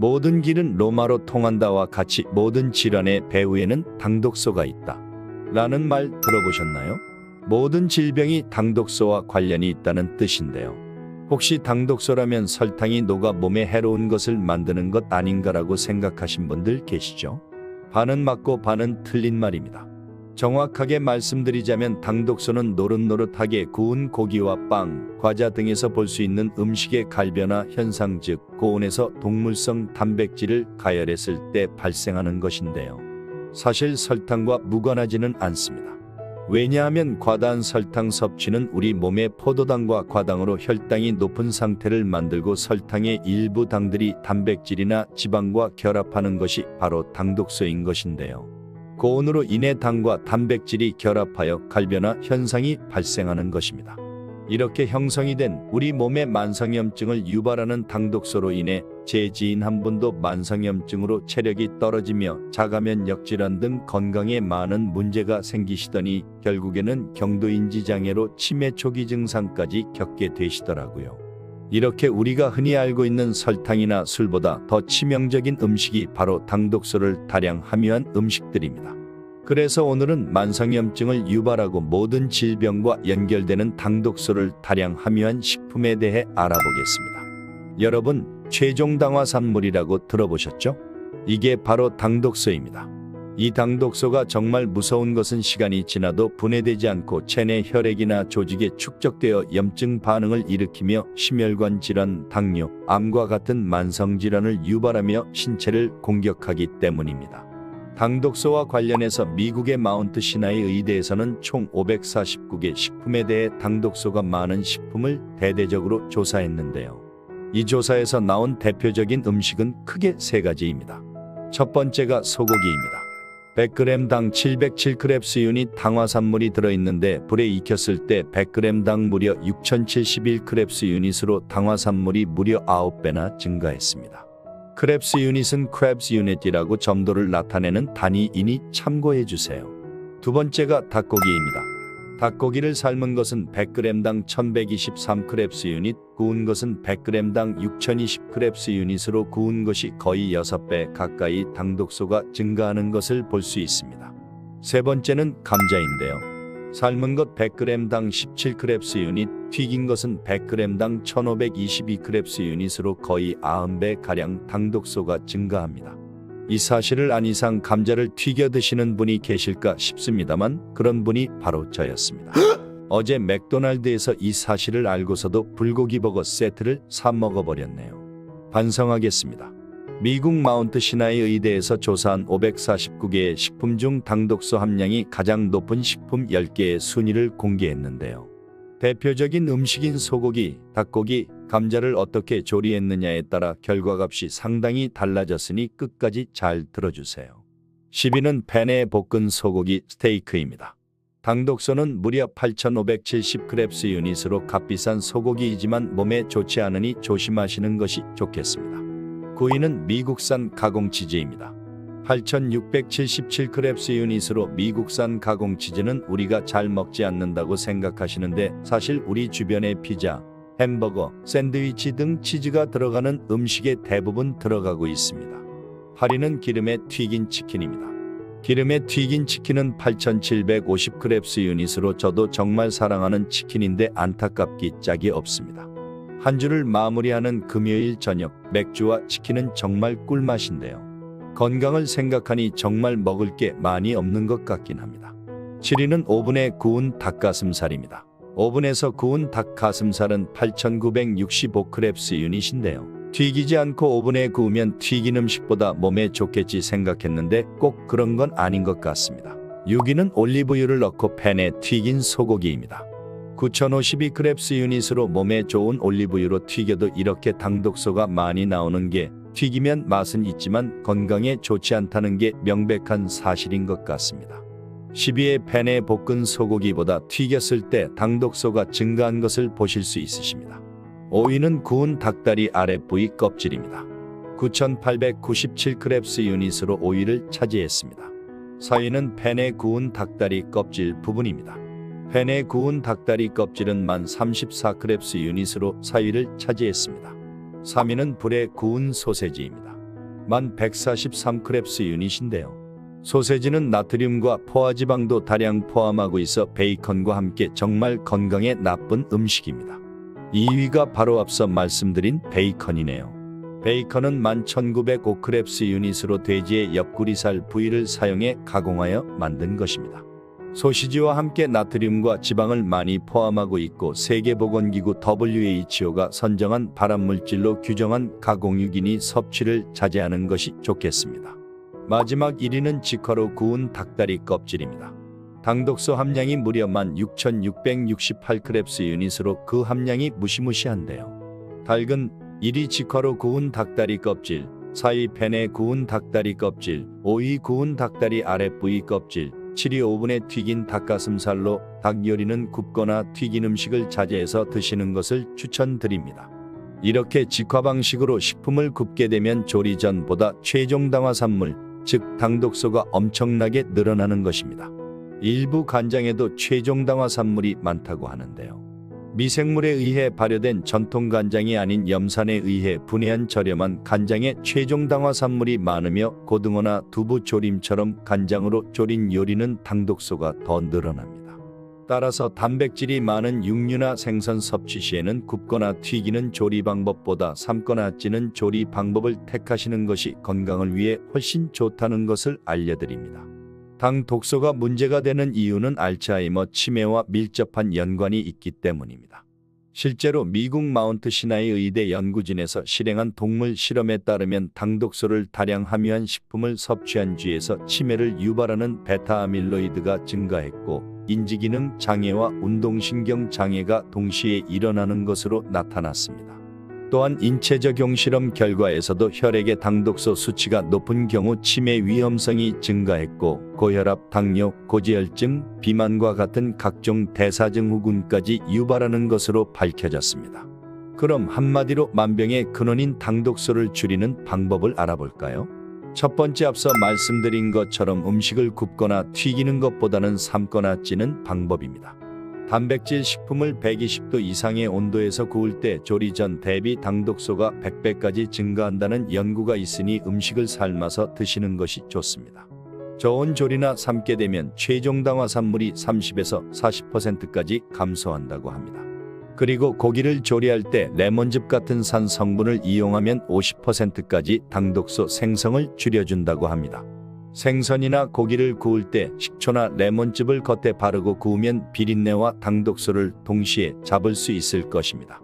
모든 길은 로마로 통한다와 같이 모든 질환의 배후에는 당독소가 있다. 라는 말 들어보셨나요? 모든 질병이 당독소와 관련이 있다는 뜻인데요. 혹시 당독소라면 설탕이 녹아 몸에 해로운 것을 만드는 것 아닌가라고 생각하신 분들 계시죠? 반은 맞고 반은 틀린 말입니다. 정확하게 말씀드리자면 당독소는 노릇노릇하게 구운 고기와 빵, 과자 등에서 볼 수 있는 음식의 갈변화 현상 즉 고온에서 동물성 단백질을 가열했을 때 발생하는 것인데요. 사실 설탕과 무관하지는 않습니다. 왜냐하면 과다한 설탕 섭취는 우리 몸의 포도당과 과당으로 혈당이 높은 상태를 만들고 설탕의 일부 당들이 단백질이나 지방과 결합하는 것이 바로 당독소인 것인데요. 고온으로 인해 당과 단백질이 결합하여 갈변화 현상이 발생하는 것입니다. 이렇게 형성이 된 우리 몸의 만성염증을 유발하는 당독소로 인해 제 지인 한 분도 만성염증으로 체력이 떨어지며 자가면역 질환 등 건강에 많은 문제가 생기시더니 결국에는 경도인지 장애로 치매 초기 증상까지 겪게 되시더라고요. 이렇게 우리가 흔히 알고 있는 설탕이나 술보다 더 치명적인 음식이 바로 당독소를 다량 함유한 음식들입니다. 그래서 오늘은 만성염증을 유발하고 모든 질병과 연결되는 당독소를 다량 함유한 식품에 대해 알아보겠습니다. 여러분, 최종 당화산물이라고 들어보셨죠? 이게 바로 당독소입니다. 이 당독소가 정말 무서운 것은 시간이 지나도 분해되지 않고 체내 혈액이나 조직에 축적되어 염증 반응을 일으키며 심혈관 질환, 당뇨, 암과 같은 만성 질환을 유발하며 신체를 공격하기 때문입니다. 당독소와 관련해서 미국의 마운트 시나이 의대에서는 총 549개 식품에 대해 당독소가 많은 식품을 대대적으로 조사했는데요. 이 조사에서 나온 대표적인 음식은 크게 세 가지입니다. 첫 번째가 소고기입니다. 100g당 707크랩스 유닛 당화산물이 들어있는데 불에 익혔을 때 100g당 무려 6071크랩스 유닛으로 당화산물이 무려 9배나 증가했습니다. 크랩스 유닛은 크랩스 유닛이라고 점도를 나타내는 단위이니 참고해 주세요. 두 번째가 닭고기입니다. 닭고기를 삶은 것은 100g당 1123크랩스 유닛, 구운 것은 100g당 6020크랩스 유닛으로 구운 것이 거의 6배 가까이 당독소가 증가하는 것을 볼 수 있습니다. 세 번째는 감자인데요. 삶은 것 100g당 17크랩스 유닛, 튀긴 것은 100g당 1522크랩스 유닛으로 거의 90배 가량 당독소가 증가합니다. 이 사실을 안 이상 감자를 튀겨 드시는 분이 계실까 싶습니다만 그런 분이 바로 저였습니다. 어제 맥도날드에서 이 사실을 알고서도 불고기 버거 세트를 사 먹어버렸네요. 반성하겠습니다. 미국 마운트 시나이 의대에서 조사한 549개의 식품 중 당독소 함량이 가장 높은 식품 10개의 순위를 공개했는데요. 대표적인 음식인 소고기, 닭고기, 감자를 어떻게 조리했느냐에 따라 결과값이 상당히 달라졌으니 끝까지 잘 들어주세요. 10위는 팬에 볶은 소고기 스테이크입니다. 당독소는 무려 8,570크랩스 유닛으로 값비싼 소고기이지만 몸에 좋지 않으니 조심하시는 것이 좋겠습니다. 9위는 미국산 가공치즈입니다. 8,677크랩스 유닛으로 미국산 가공치즈는 우리가 잘 먹지 않는다고 생각하시는데 사실 우리 주변의 피자, 햄버거, 샌드위치 등 치즈가 들어가는 음식에 대부분 들어가고 있습니다. 8위는 기름에 튀긴 치킨입니다. 기름에 튀긴 치킨은 8,750 크랩스 유닛으로 저도 정말 사랑하는 치킨인데 안타깝기 짝이 없습니다. 한 주를 마무리하는 금요일 저녁 맥주와 치킨은 정말 꿀맛인데요. 건강을 생각하니 정말 먹을 게 많이 없는 것 같긴 합니다. 7위는 오븐에 구운 닭가슴살입니다. 오븐에서 구운 닭 가슴살은 8,965크랩스 유닛인데요. 튀기지 않고 오븐에 구우면 튀긴 음식보다 몸에 좋겠지 생각했는데 꼭 그런 건 아닌 것 같습니다. 6위는 올리브유를 넣고 팬에 튀긴 소고기입니다. 9,052크랩스 유닛으로 몸에 좋은 올리브유로 튀겨도 이렇게 당독소가 많이 나오는 게 튀기면 맛은 있지만 건강에 좋지 않다는 게 명백한 사실인 것 같습니다. 12회 팬에 볶은 소고기보다 튀겼을 때 당독소가 증가한 것을 보실 수 있으십니다. 5위는 구운 닭다리 아랫부위 껍질입니다. 9,897크랩스 유닛으로 5위를 차지했습니다. 4위는 팬에 구운 닭다리 껍질 부분입니다. 팬에 구운 닭다리 껍질은 1034크랩스 유닛으로 4위를 차지했습니다. 3위는 불에 구운 소세지입니다. 만 143크랩스 유닛인데요. 소세지는 나트륨과 포화지방도 다량 포함하고 있어 베이컨과 함께 정말 건강에 나쁜 음식입니다. 2위가 바로 앞서 말씀드린 베이컨이네요. 베이컨은 11,905크랩스 유닛으로 돼지의 옆구리살 부위를 사용해 가공하여 만든 것입니다. 소시지와 함께 나트륨과 지방을 많이 포함하고 있고 세계보건기구 WHO가 선정한 발암물질로 규정한 가공육이니 섭취를 자제하는 것이 좋겠습니다. 마지막 1위는 직화로 구운 닭다리 껍질입니다. 당독소 함량이 무려 16,668크랩스 유닛으로 그 함량이 무시무시한데요. 닭은 1위 직화로 구운 닭다리 껍질, 4위 팬에 구운 닭다리 껍질, 5위 구운 닭다리 아랫부위 껍질, 7위 오븐에 튀긴 닭가슴살로 닭 요리는 굽거나 튀긴 음식을 자제해서 드시는 것을 추천드립니다. 이렇게 직화 방식으로 식품을 굽게 되면 조리 전보다 최종 당화산물, 즉 당독소가 엄청나게 늘어나는 것입니다. 일부 간장에도 최종 당화 산물이 많다고 하는데요. 미생물에 의해 발효된 전통 간장이 아닌 염산에 의해 분해한 저렴한 간장에 최종 당화 산물이 많으며 고등어나 두부 조림처럼 간장으로 조린 요리는 당독소가 더 늘어납니다. 따라서 단백질이 많은 육류나 생선 섭취 시에는 굽거나 튀기는 조리 방법보다 삶거나 찌는 조리 방법을 택하시는 것이 건강을 위해 훨씬 좋다는 것을 알려드립니다. 당 독소가 문제가 되는 이유는 알츠하이머 치매와 밀접한 연관이 있기 때문입니다. 실제로 미국 마운트 시나이 의대 연구진에서 실행한 동물 실험에 따르면 당독소를 다량 함유한 식품을 섭취한 쥐에서 치매를 유발하는 베타 아밀로이드가 증가했고 인지기능 장애와 운동신경 장애가 동시에 일어나는 것으로 나타났습니다. 또한 인체 적용 실험 결과에서도 혈액의 당독소 수치가 높은 경우 치매 위험성이 증가했고 고혈압, 당뇨, 고지혈증, 비만과 같은 각종 대사증후군까지 유발하는 것으로 밝혀졌습니다. 그럼 한마디로 만병의 근원인 당독소를 줄이는 방법을 알아볼까요? 첫 번째 앞서 말씀드린 것처럼 음식을 굽거나 튀기는 것보다는 삶거나 찌는 방법입니다. 단백질 식품을 120도 이상의 온도에서 구울 때 조리 전 대비 당독소가 100배까지 증가한다는 연구가 있으니 음식을 삶아서 드시는 것이 좋습니다. 저온 조리나 삶게 되면 최종 당화산물이 30에서 40%까지 감소한다고 합니다. 그리고 고기를 조리할 때 레몬즙 같은 산 성분을 이용하면 50%까지 당독소 생성을 줄여준다고 합니다. 생선이나 고기를 구울 때 식초나 레몬즙을 겉에 바르고 구우면 비린내와 당독소를 동시에 잡을 수 있을 것입니다.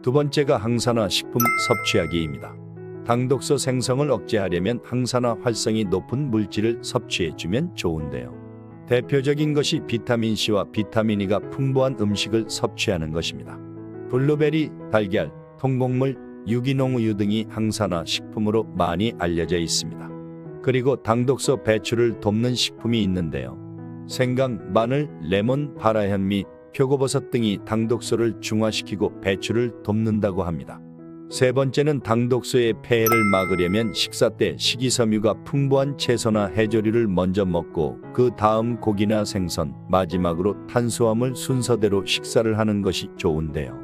두 번째가 항산화 식품 섭취하기입니다. 당독소 생성을 억제하려면 항산화 활성이 높은 물질을 섭취해주면 좋은데요. 대표적인 것이 비타민 C와 비타민 E가 풍부한 음식을 섭취하는 것입니다. 블루베리, 달걀, 통곡물, 유기농 우유 등이 항산화 식품으로 많이 알려져 있습니다. 그리고 당독소 배출을 돕는 식품이 있는데요. 생강, 마늘, 레몬, 바라현미, 표고버섯 등이 당독소를 중화시키고 배출을 돕는다고 합니다. 세 번째는 당독소의 폐해를 막으려면 식사 때 식이섬유가 풍부한 채소나 해조류를 먼저 먹고 그 다음 고기나 생선, 마지막으로 탄수화물 순서대로 식사를 하는 것이 좋은데요.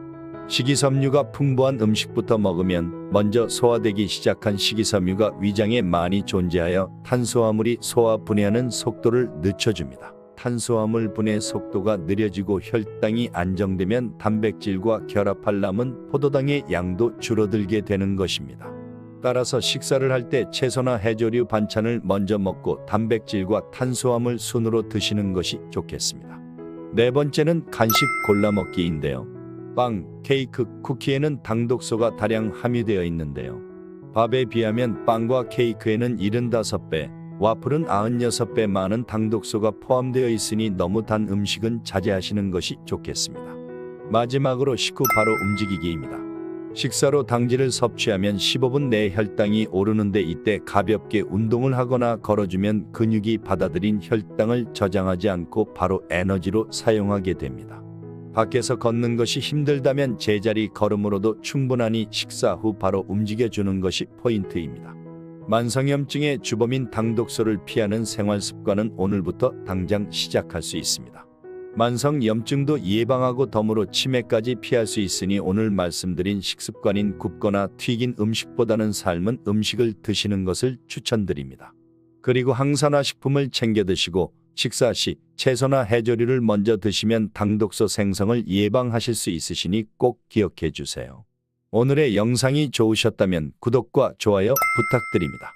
식이섬유가 풍부한 음식부터 먹으면 먼저 소화되기 시작한 식이섬유가 위장에 많이 존재하여 탄수화물이 소화 분해하는 속도를 늦춰줍니다. 탄수화물 분해 속도가 느려지고 혈당이 안정되면 단백질과 결합할 남은 포도당의 양도 줄어들게 되는 것입니다. 따라서 식사를 할 때 채소나 해조류 반찬을 먼저 먹고 단백질과 탄수화물 순으로 드시는 것이 좋겠습니다. 네 번째는 간식 골라 먹기인데요. 빵, 케이크, 쿠키에는 당독소가 다량 함유되어 있는데요. 밥에 비하면 빵과 케이크에는 75배, 와플은 96배 많은 당독소가 포함되어 있으니 너무 단 음식은 자제하시는 것이 좋겠습니다. 마지막으로 식후 바로 움직이기입니다. 식사로 당질을 섭취하면 15분 내에 혈당이 오르는데 이때 가볍게 운동을 하거나 걸어주면 근육이 받아들인 혈당을 저장하지 않고 바로 에너지로 사용하게 됩니다. 밖에서 걷는 것이 힘들다면 제자리 걸음으로도 충분하니 식사 후 바로 움직여주는 것이 포인트입니다. 만성염증의 주범인 당독소를 피하는 생활 습관은 오늘부터 당장 시작할 수 있습니다. 만성 염증도 예방하고 덤으로 치매까지 피할 수 있으니 오늘 말씀드린 식습관인 굽거나 튀긴 음식보다는 삶은 음식을 드시는 것을 추천드립니다. 그리고 항산화 식품을 챙겨 드시고 식사 시 채소나 해조류를 먼저 드시면 당독소 생성을 예방하실 수 있으시니 꼭 기억해 주세요. 오늘의 영상이 좋으셨다면 구독과 좋아요 부탁드립니다.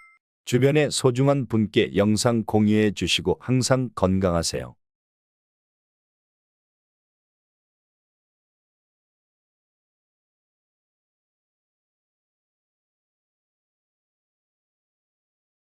주변의 소중한 분께 영상 공유해 주시고 항상 건강하세요.